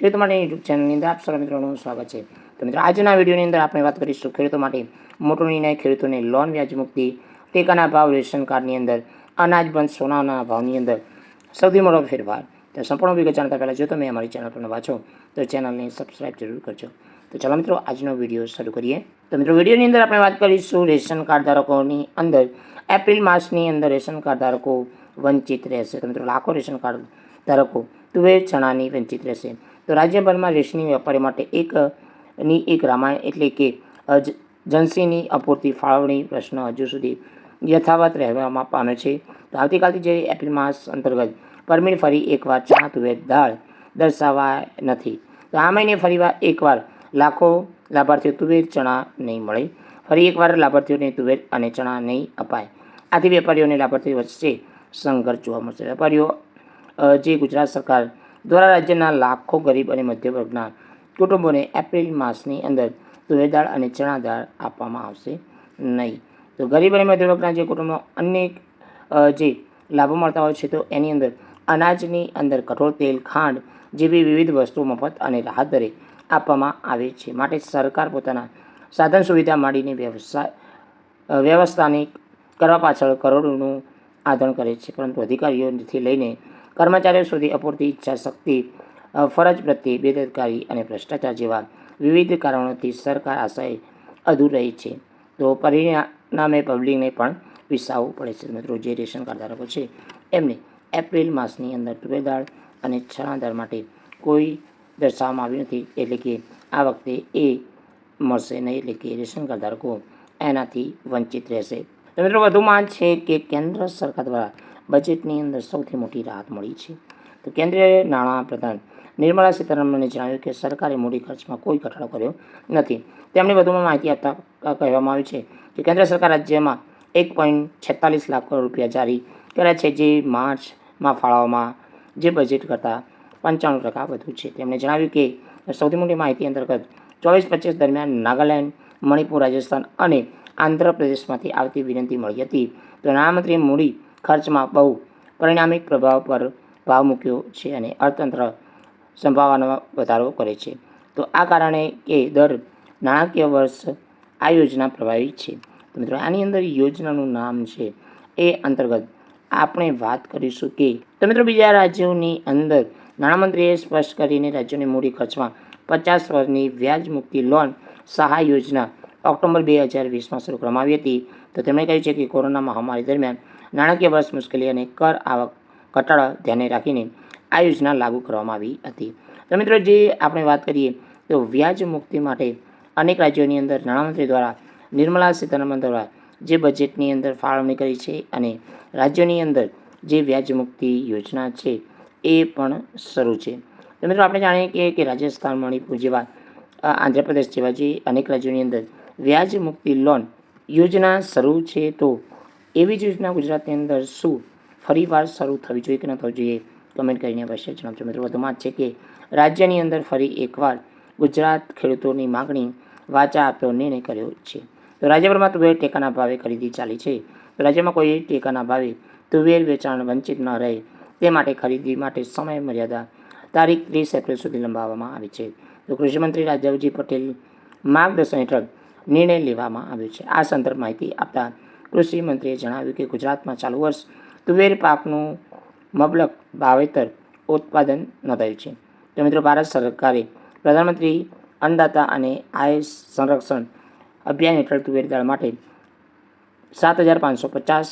ખેડૂતો માટે યુટ્યુબ ચેનલની અંદર આપ સર્વ મિત્રોનું સ્વાગત છે. તો મિત્રો, આજના વિડીયોની અંદર આપણે વાત કરીશું ખેડૂતો માટે મોટો નિર્ણય ખેડૂતોને લોન વ્યાજ મુક્તિ, ટેકાના ભાવ, રેશન કાર્ડની અંદર અનાજ બંધ, સોનાના ભાવની અંદર સૌથી મોટો ફેરફાર. તો સંપૂર્ણ વિગત જાણતા પહેલાં જો તમે અમારી ચેનલ પર વાંચો તો ચેનલને સબસ્ક્રાઈબ જરૂર કરજો. તો ચાલો મિત્રો, આજનો વીડિયો શરૂ કરીએ. તો મિત્રો, વિડીયોની અંદર આપણે વાત કરીશું રેશન કાર્ડ ધારકોની અંદર. એપ્રિલ માસની અંદર રેશન કાર્ડ ધારકો વંચિત રહેશે. તો મિત્રો, લાખો રેશન કાર્ડ ધારકો તુવેર, ચણાની વંચિત રહેશે. તો રાજ્યભરમાં રેશમી વેપારી માટે એક, ની એક રામાયણ એટલે કે જનસીની અપૂરતી ફાળવણી પ્રશ્ન હજુ સુધી યથાવત રહેવામાં પામે છે. તો આવતીકાલથી જે એપ્રિલ માસ અંતર્ગત પરમિટ ફરી એકવાર ચણા તુવેર દાળ દર્શાવા નથી. તો આ મહિને ફરીવાર એકવાર લાખો લાભાર્થીઓ તુવેર, ચણા નહીં મળે. ફરી એકવાર લાભાર્થીઓને તુવેર અને ચણા નહીં અપાય. આથી વેપારીઓને લાભાર્થીઓ વચ્ચે સંઘર્ષ જોવા મળશે. વેપારીઓ જે ગુજરાત સરકાર દ્વારા રાજ્યના લાખો ગરીબ અને મધ્યવર્ગના કુટુંબોને એપ્રિલ માસની અંદર તુવેર દાળ અને ચણા દાળ આપવામાં આવશે નહીં. તો ગરીબ અને મધ્યવર્ગના જે કુટુંબો અનેક જે લાભો મળતા હોય છે, તો એની અંદર અનાજની અંદર કઠોળ, તેલ, ખાંડ જેવી વિવિધ વસ્તુઓ મફત અને રાહત દરે આપવામાં આવે છે. માટે સરકાર પોતાના સાધન સુવિધા માંડીને વ્યવસાય વ્યવસ્થાની કરવા પાછળ કરોડોનું આદરણ કરે છે. પરંતુ અધિકારીઓથી લઈને કર્મચારીઓ સુધી અપૂરતી ઈચ્છા શક્તિ ફરજ પ્રત્યે બેદરકારી અને ભ્રષ્ટાચાર જેવા વિવિધ કારણોથી સરકાર આશય અધૂર રહી છે. તો પરિણામે પબ્લિકને પણ વિસાવવું પડે છે. મિત્રો, જે રેશન કાર્ડ ધારકો છે, એમને એપ્રિલ માસની અંદર તુવેર અને ચણા દાળ માટે કોઈ દર્શાવવામાં આવ્યું નથી. એટલે કે આ વખતે એ મળશે નહીં. એટલે કે રેશન કાર્ડ ધારકો એનાથી વંચિત રહેશે. મિત્રો, વધુમાં છે કે કેન્દ્ર સરકાર દ્વારા બજેટની અંદર સૌથી મોટી રાહત મળી છે. તો કેન્દ્રીય નાણાં પ્રધાન નિર્મલા સીતારમણે જણાવ્યું કે સરકારે મૂડી ખર્ચમાં કોઈ ઘટાડો કર્યો નથી. તેમણે વધુમાં માહિતી આપતા કહેવામાં આવ્યું છે કે કેન્દ્ર સરકાર રાજ્યમાં એક પોઈન્ટ છેતાલીસ લાખ કરોડ રૂપિયા જારી કર્યા છે, જે માર્ચમાં ફાળવવામાં જે બજેટ કરતાં પંચાણું ટકા વધુ છે. તેમણે જણાવ્યું કે સૌથી મોટી માહિતી અંતર્ગત ચોવીસ પચીસ દરમિયાન નાગાલેન્ડ, મણિપુર, રાજસ્થાન અને આંધ્રપ્રદેશમાંથી આવતી વિનંતી મળી હતી. તો નાણામંત્રીએ મૂડી ખર્ચમાં બહુ પરિણામિક પ્રભાવ પર ભાવ મૂક્યો છે અને અર્થતંત્ર સંભાવનામાં વધારો કરે છે. તો આ કારણે કે દર નાણાકીય વર્ષ આ યોજના પ્રભાવી છે. તો મિત્રો, આની અંદર યોજનાનું નામ છે એ અંતર્ગત આપણે વાત કરીશું કે તો મિત્રો, બીજા રાજ્યોની અંદર નાણામંત્રીએ સ્પષ્ટ કરીને રાજ્યોની મૂડી ખર્ચમાં પચાસ વર્ષની વ્યાજ મુક્તિ લોન સહાય યોજના ઓક્ટોબર બે હજાર વીસમાં શરૂ કરવામાં આવી હતી. તો તેમણે કહ્યું છે કે કોરોના મહામારી દરમિયાન નાણાકીય વર્ષ મુશ્કેલી અને કર આવક ઘટાડા ધ્યાને રાખીને આ યોજના લાગુ કરવામાં આવી હતી. તો મિત્રો, જે આપણે વાત કરીએ, તો વ્યાજ મુક્તિ માટે અનેક રાજ્યોની અંદર નાણામંત્રી દ્વારા, નિર્મલા સીતારમણ દ્વારા જે બજેટની અંદર ફાળવણી કરી છે અને રાજ્યોની અંદર જે વ્યાજ મુક્તિ યોજના છે એ પણ શરૂ છે. તો મિત્રો, આપણે જાણીએ કે કે રાજસ્થાન, મણિપુર જેવા આંધ્રપ્રદેશ જેવા જે અનેક રાજ્યોની અંદર વ્યાજ મુક્તિ લોન યોજના શરૂ છે તો એવી જ યોજના ગુજરાતની અંદર શું ફરીવાર શરૂ થવી જોઈએ કે ન થવી જોઈએ? કમેન્ટ કરીને અવશ્ય જણાવજો મિત્રો. વધુમાં છે કે રાજ્યની અંદર ફરી એકવાર ગુજરાત ખેડૂતોની માગણી વાચા આપતો નિર્ણય કર્યો છે. તો રાજ્યભરમાં તુવેર ટેકાના ભાવે ખરીદી ચાલી છે. તો રાજ્યમાં કોઈ ટેકાના ભાવે તુવેર વેચાણ વંચિત ન રહે તે માટે ખરીદી માટે સમય મર્યાદા તારીખ ત્રીસ એપ્રિલ સુધી લંબાવવામાં આવી છે. તો કૃષિમંત્રી રાજાવજી પટેલ માર્ગદર્શન હેઠળ નિર્ણય લેવામાં આવ્યો છે. આ સંદર્ભ માહિતી આપતા કૃષિ મંત્રીએ જણાવ્યું કે ગુજરાતમાં ચાલુ વર્ષ તુવેર પાકનું મબલક વાવેતર ઉત્પાદન નોંધાયું છે. તો મિત્રો, ભારત સરકારે પ્રધાનમંત્રી અન્નદાતા અને આય સંરક્ષણ અભિયાન હેઠળ તુવેર દાળ માટે સાત હજાર પાંચસો પચાસ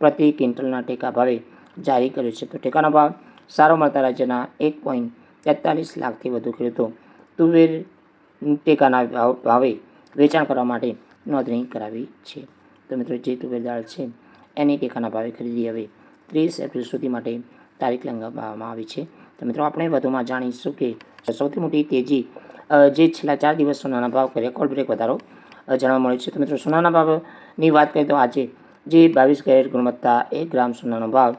પ્રતિ ક્વિન્ટલના ટેકા ભાવે જારી કર્યો છે. તો ટેકાનો ભાવ સારો મળતા રાજ્યના એક પોઈન્ટ તેતાલીસ લાખથી વધુ ખેડૂતો તુવેર ટેકાના ભાવ વેચાણ કરવા માટે નોંધણી કરાવી છે. તો મિત્રો, જે તુવેર દાળ છે, એની ટેકાના ભાવે ખરીદી હવે. ત્રીસ એપ્રિલ સુધી માટે તારીખ લંગાવવામાં આવી છે. તો મિત્રો, આપણે વધુમાં જાણીશું કે સૌથી મોટી તેજી જે છેલ્લા ચાર દિવસ સોનાના ભાવ રેકોર્ડ બ્રેક વધારો જાણવા મળ્યો છે. તો મિત્રો, સોનાના ભાવની વાત કરીએ તો આજે જે બાવીસ કેરેટ ગુણવત્તા એક ગ્રામ સોનાનો ભાવ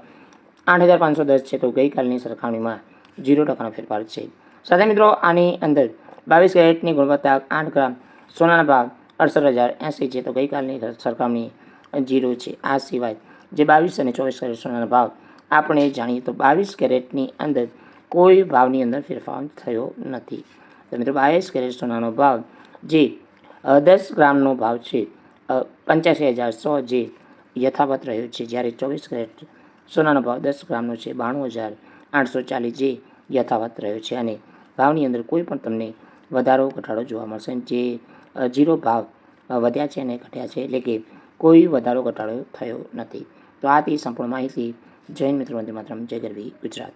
આઠ હજાર પાંચસો દસ છે. તો ગઈકાલની સરખામણીમાં ઝીરો ટકાનો ફેરફાર છે. સાથે મિત્રો, આની અંદર બાવીસ કેરેટની ગુણવત્તા આઠ ગ્રામ સોનાના ભાવ અડસઠ હજાર એંસી છે. તો ગઈકાલની સરખામણી જીરો છે. આ સિવાય જે બાવીસ અને ચોવીસ કેરેટ સોનાના ભાવ, આપણે જાણીએ તો બાવીસ કેરેટની અંદર કોઈ ભાવની અંદર ફેરફાર થયો નથી. તો મિત્રો, બાવીસ કેરેટ સોનાનો ભાવ જે દસ ગ્રામનો ભાવ છે પંચ્યાસી હજાર સો જે યથાવત રહ્યો છે, જ્યારે ચોવીસ કેરેટ સોનાનો ભાવ દસ ગ્રામનો છે, બાણું હજાર આઠસો ચાલીસ જે યથાવત રહ્યો છે. અને ભાવની અંદર કોઈ પણ તમને વધારો, ઘટાડો જોવા મળશે. જે જીરો ભાવ વધ્યા છે અને ઘટ્યા છે એટલે કે કોઈ વધારો ઘટાડો થયો નથી. તો આથી સંપૂર્ણ માહિતી. જૈન મિત્રો, વંદે માતરમ. જય ગરવી ગુજરાત.